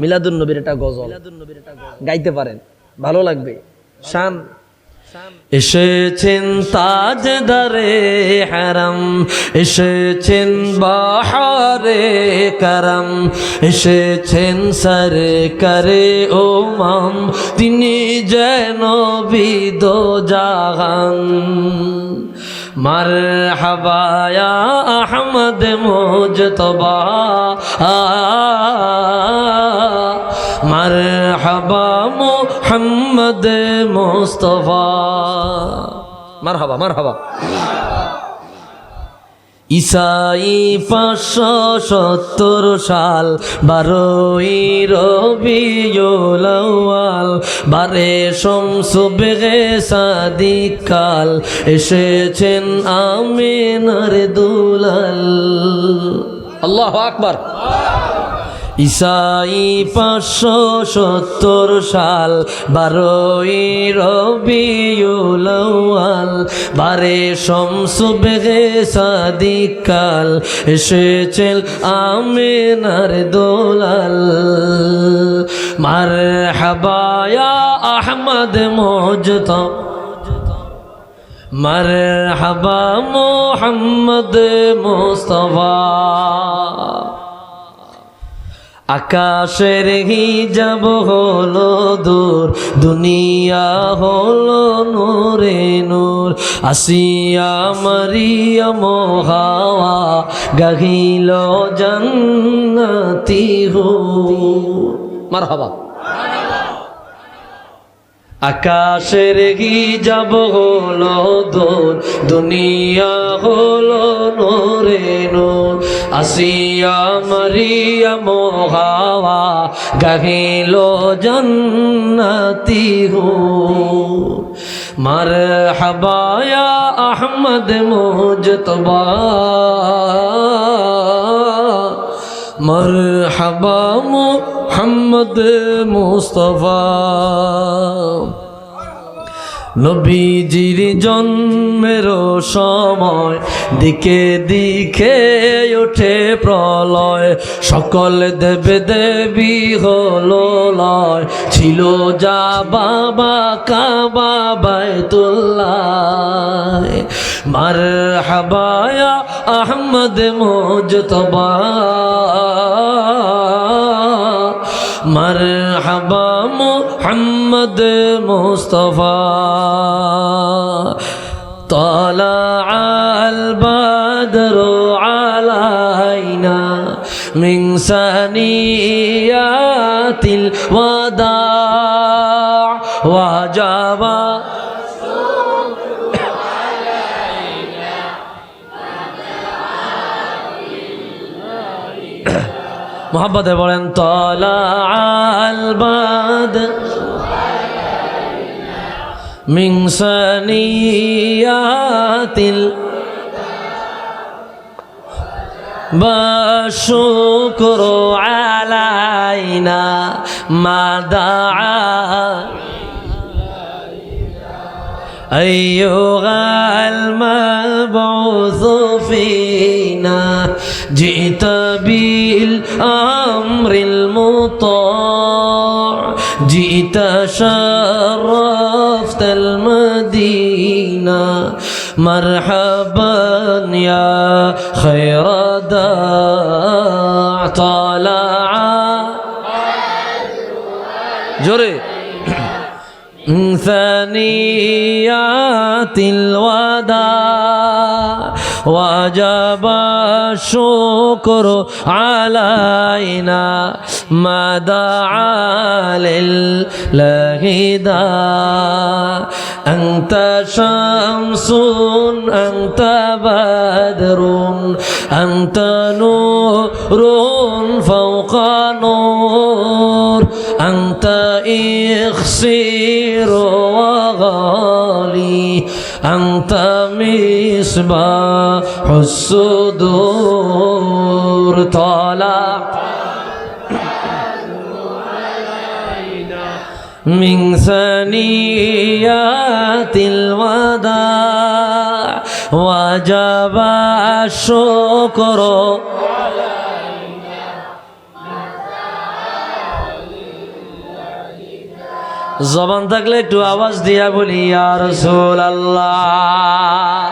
মিলাদুন নবীর একটা গজল। গাইতে পারেন। ভালো লাগবে। শান। এসেছেন তাজদারে হারাম। এসেছেন বাহারে কারাম। এসেছেন সরকারে ও মাম তিনি যেন বিদ জাহান মার হাবায়া আহমদ মোজতবা। মার হাবা মোহাম্মদ মোস্তফা। মার হাবা মার হাবা ইসাই পাঁচশো সত্তর সাল, বারোই রবিউল বারে শমসু বেগে সাদিকাল এসেছেন আমিনার আল্লাহ আকবার। ইসাই পাঁচশো সত্তর সাল, বারোই রবিউল বারে শমসু বেগে সাদিকাল এসেছেন আমিনার দোলাল। মার হাবায়া আহমদ মোজত মার হাবা মোহাম্মদ মোস্তফা। আকাশের হিজাব হলো দূর, দুনিয়া হলো নূরে নূর। আসিয়া মারিয়া মোহাওয়া গাহিল জান্নাতি হো মার হবা আকাশের হিজাব হলো দূর, দুনিয়া হলো নোরে নূর। আসিয়া মারিয়া মোহাওয়া গাহিল জন্নতি হো। মার হাবায়া আহমদ মোজতবা। মরহবা মোহাম্মদ মুস্তফা। নবীজির জন্মের সময় দিকে দিকে ওঠে প্রলয়। সকল দেবে দেবী হলো লয়। ছিল যা বাবা কাবা বাইতুল্লাহ। মার হাবায়া আহমদ মোজতবা। مرحبا محمد مصطفى. طلع البدر علينا من ثنيات الوداع. وجب মোহাম্মদে বলেন তলা আলবাদ মিং সানিয়াতিল بشكر علينا ما دعا أيها المبعوث فينا جئت بالأمر المطاع. جئت شرفت المدينة. مرحبا يا خير داع طلع جري ثنيات الوداع. وجب الشكر علينا ما دعا لله داع أنت شمس أنت بدر أنت نور فوق نور أنت إخسير وغالي. أنت مصباح الصدور طالع. من ثنيات الوداع وجب الشكر. জবান থাকলে একটু আওয়াজ দিয়া বলি আর সোল আল্লাহ